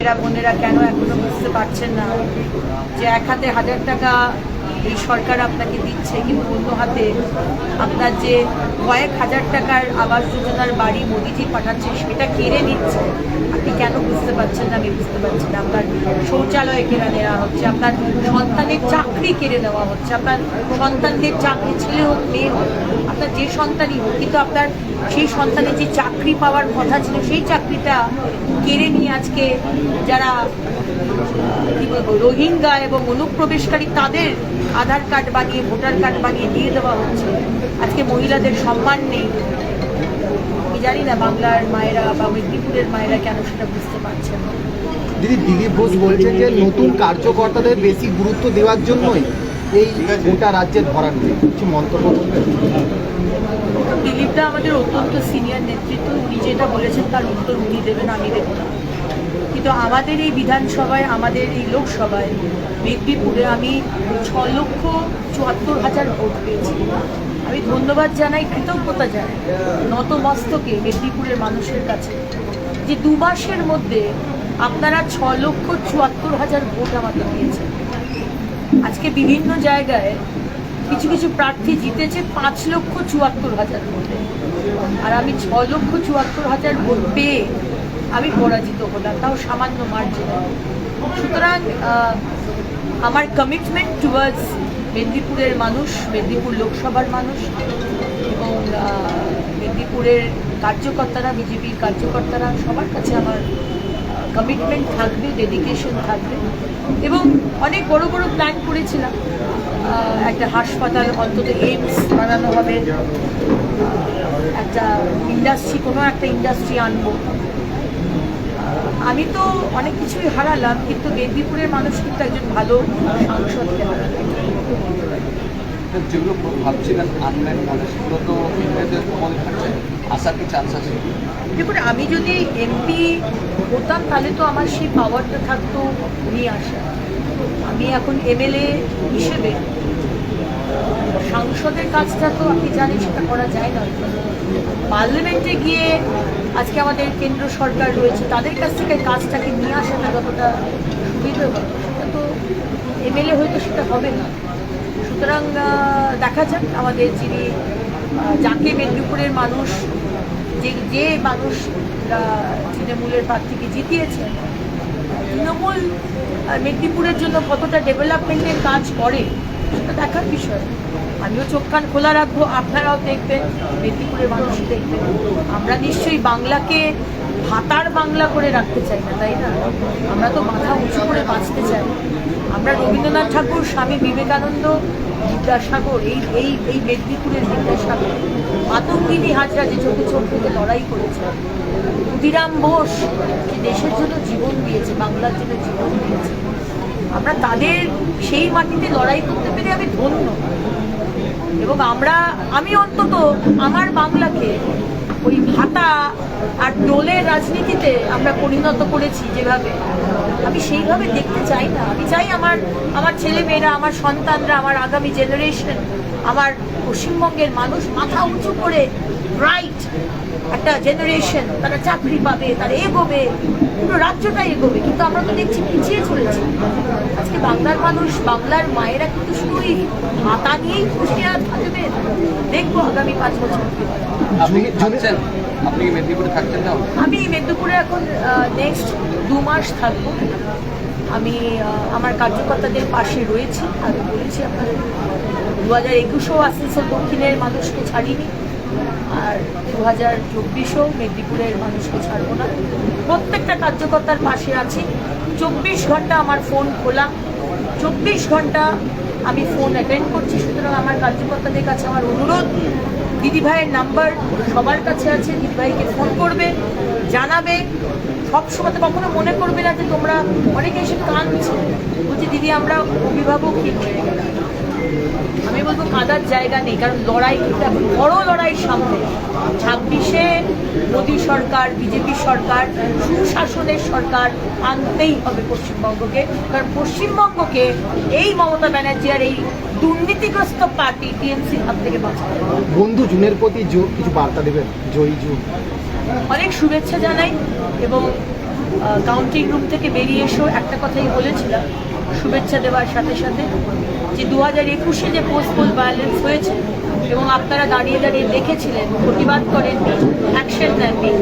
বোনেরা কেন এখনও বুঝতে পারছেন না যে এক হাতে হাজার টাকা এই সরকার আপনাকে দিচ্ছে, কিন্তু অন্য হাতে আপনার যে কয়েক হাজার টাকার আবাস যোজনার বাড়ি মোদিজি পাঠাচ্ছে, সেটা কেড়ে নিচ্ছে। আপনি কেন বুঝতে পারছেন না? আমি বুঝতে পারছি না। আপনার শৌচালয় কেড়ে নেওয়া হচ্ছে, আপনার সন্তানের চাকরি কেড়ে নেওয়া হচ্ছে, আপনার সন্তানদের চাকরি ছেলে হোক, মেয়ে হোক। আপনার যে সন্তানই হোক, কিন্তু আপনার সেই সন্তানের যে চাকরি পাওয়ার কথা ছিল, সেই চাকরিটা কেড়ে নিয়ে আজকে যারা রোহিঙ্গা এবং অনুপ্রবেশকারী, তাদের আধার কার্ড বানিয়ে, ভোটার কার্ড বানিয়ে দিয়ে দেওয়া হচ্ছে। আজকে মহিলাদের সম্মান নেই। আমি জানি না বাংলার মায়েরা বা মেদিনীপুরের মায়েরা কেন সেটা বুঝতে পারছে না। দিদি দিলীপ ঘোষ বলছেন যে নতুন কার্যকর্তাদের বেশি গুরুত্ব দেওয়ার জন্যই এই গোটা রাজ্যের ভরান্তি কিছু মন্তব্য করবেন? দিলীপদা আমাদের অত্যন্ত সিনিয়র নেতৃত্ব। উনি যেটা বলেছেন তার উত্তর উনি দেবেন, আমি দেব না। কিন্তু আমাদের এই বিধানসভায়, আমাদের এই লোকসভায়, মেদিনীপুরে আমি ছ লক্ষ চুয়াত্তর হাজার ভোট পেয়েছি। আমি ধন্যবাদ জানাই, কৃতজ্ঞতা জানাই নতমস্তকে মেদিনীপুরের মানুষের কাছে যে দু মাসের মধ্যে আপনারা ছ লক্ষ চুয়াত্তর হাজার ভোট আমাকে দিয়েছেন। আজকে বিভিন্ন জায়গায় কিছু কিছু প্রার্থী জিতেছে পাঁচ লক্ষ চুয়াত্তর হাজার ভোটে। আর আমি ছ লক্ষ চুয়াত্তর হাজার ভোট পেয়ে আমি পরাজিত হলাম, তাও সামান্য মার্জিনে সুতরাং আমার কমিটমেন্ট টুয়ার্ডস মেদিনীপুরের মানুষ, মেদিনীপুর লোকসভার মানুষ এবং মেদিনীপুরের কার্যকর্তারা, বিজেপির কার্যকর্তারা সবার কাছে আমার কমিটমেন্ট থাকবে ডেডিকেশন থাকবে এবং অনেক বড় বড় প্ল্যান করেছিলাম। একটা হাসপাতাল, অন্তত এইমস বানানো হবে। একটা ইন্ডাস্ট্রি কোনো একটা ইন্ডাস্ট্রি আনব। আমি তো অনেক কিছুই হারালাম, কিন্তু মেদিনীপুরের মানুষ কিন্তু একজন ভালো সাংসদকে যেগুলো ভাবছিলেন আনলেন সেগুলো তো কমল থাকছে? আসার কি চান্স আছে? দেখুন, আমি যদি এমপি হতাম, তাহলে তো আমার সেই পাওয়ারটা থাকতো নিয়ে আসা। আমি এখন এমএলএ হিসেবে সাংসদের কাজটা তো আপনি জানেন, সেটা করা যায় না। পার্লামেন্টে গিয়ে আজকে আমাদের কেন্দ্র সরকার রয়েছে, তাদের কাছ থেকে কাজটাকে নিয়ে আসাটা যতটা সুবিধা হবে, সেটা তো এমএলএ হয়তো সেটা হবে না। সুতরাং দেখা যাক আমাদের যিনি যাকে মেদিনীপুরের মানুষ, যে যে মানুষ তৃণমূলের প্রার্থীকে জিতিয়েছে, তৃণমূল মেদিনীপুরের জন্য কতটা ডেভেলপমেন্টের কাজ করে, সেটা দেখার বিষয়। আমিও চোখ কান খোলা রাখব, আপনারাও দেখবেন, মেদিনীপুরের মানুষ দেখবেন। আমরা নিশ্চয়ই বাংলাকে ভাতার বাংলা করে রাখতে চাই না, তাই না? আমরা তো মাথা উঁচু করে বাঁচতে চাই। আমরা রবীন্দ্রনাথ ঠাকুর, স্বামী বিবেকানন্দ, বিদ্যাসাগর, এই এই এই মেদিনীপুরের বিদ্যাসাগর, মাতঙ্গিনী হাজরা যে চোখে চোখ থেকে লড়াই করেছে। ক্ষুদিরাম বোস, যে দেশের জন্য জীবন দিয়েছে, বাংলার জন্য জীবন দিয়েছে। আমরা তাদের সেই মাটিতে লড়াই করতে পেরে আমি ধন্য। এবং আমরা, আমি অন্তত আমার বাংলাকে ওই ভাতা আর দোলের রাজনীতিতে আমরা পরিণত করেছি যেভাবে। আমি সেইভাবে দেখতে চাই না। আমি চাই আমার আমার ছেলে মেয়েরা আমার সন্তানরা, আমার আগামী জেনারেশন আমার পশ্চিমবঙ্গের মানুষ মাথা উঁচু করে ব্রাইট একটা জেনারেশন তারা চাকরি পাবে তারা এগোবে পুরো রাজ্যটাই এগোবে কিন্তু আমরা তো দেখছি পিছিয়ে চলেছি। আজকে বাংলার মানুষ বাংলার মায়েরা কিন্তু শুধুই হাতা নিয়েই খুশি আর থাকবে। দেখব আগামী পাঁচ বছর। আপনি কি মেদিনীপুরে থাকছেন না আমি মেদিনীপুরে এখন নেক্সট দু মাস থাকব। আমি আমার কার্যকর্তাদের পাশে রয়েছি। আমি বলেছি আপনাদের দু হাজার একুশেও আসানসোল দক্ষিণের মানুষকে ছাড়িনি। আর দু হাজার চব্বিশেও মেদিনীপুরের মানুষকে ছাড়বো না। প্রত্যেকটা কার্যকর্তার পাশে আছি। চব্বিশ ঘণ্টা আমার ফোন খোলা। চব্বিশ ঘণ্টা আমি ফোন অ্যাটেন্ড করছি। সুতরাং আমার কার্যকর্তাদের কাছে আমার অনুরোধ, দিদিভাইয়ের নাম্বার সবার কাছে আছে। দিদিভাইকে ফোন করবে, জানাবে। সবসময় তো কখনো মনে করবে না যে তোমরা অনেকে এসে কাঁদছে। বলছি, দিদি, আমরা অভিভাবক অভিভাবকহীন হয়ে গেলাম আমি বলব কাদার জায়গা নেই কারণ লড়াই এখন বড় লড়াই সামনে। ছাব্বিশে মোদী সরকার বিজেপি সরকার সুশাসনের সরকার আনতেই হবে পশ্চিমবঙ্গকে। কারণ পশ্চিমবঙ্গকে এই মমতা ব্যানার্জি আর এই দুর্নীতিগ্রস্ত পার্টি টিএমসির হাত থেকে বাঁচাতে বন্ধু জুনের প্রতি কিছু বার্তা দেবেন? জয়ী জুন। অনেক শুভেচ্ছা জানাই এবং কাউন্টিং রুম থেকে বেরিয়ে এসেও একটা কথাই বলেছিলাম শুভেচ্ছা দেওয়ার সাথে সাথে যে দু হাজার একুশে যে পোস্ট পোল ভায়োলেন্স হয়েছে এবং আপনারা দাঁড়িয়ে দাঁড়িয়ে দেখেছিলেন, প্রতিবাদ করেননি অ্যাকশন নেননি,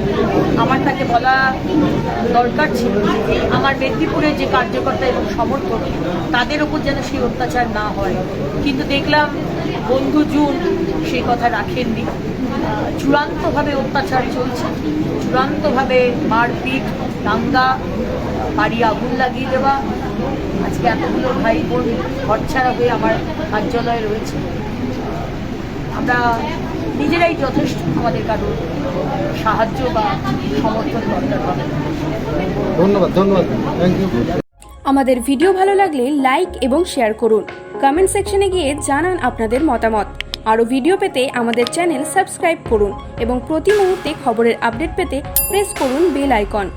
আমার তাকে বলা দরকার ছিল আমার মেদিনীপুরের যে কার্যকর্তা এবং সমর্থক, তাদের ওপর যেন সেই অত্যাচার না হয়। কিন্তু দেখলাম বন্ধু জুন সেই কথা রাখেননি। চূড়ান্তভাবে অত্যাচার চলছে, চূড়ান্তভাবে মারপিট, দাঙ্গা, বাড়ি আগুন লাগিয়ে দেওয়া আজকে এতগুলো ভাই বোন ঘরছাড়া হয়ে আমার কার্যালয়ে রয়েছে। আমরা নিজেরাই যথেষ্ট আমাদের কারোর সাহায্য বা সমর্থন দরকার হবে। ধন্যবাদ ধন্যবাদ। থ্যাংক ইউ আমাদের ভিডিও ভালো লাগলে লাইক এবং শেয়ার করুন। কমেন্ট সেকশনে গিয়ে জানান আপনাদের মতামত। আরও ভিডিও পেতে আমাদের চ্যানেল সাবস্ক্রাইব করুন এবং প্রতি মুহূর্তে খবরের আপডেট পেতে প্রেস করুন বেল আইকন।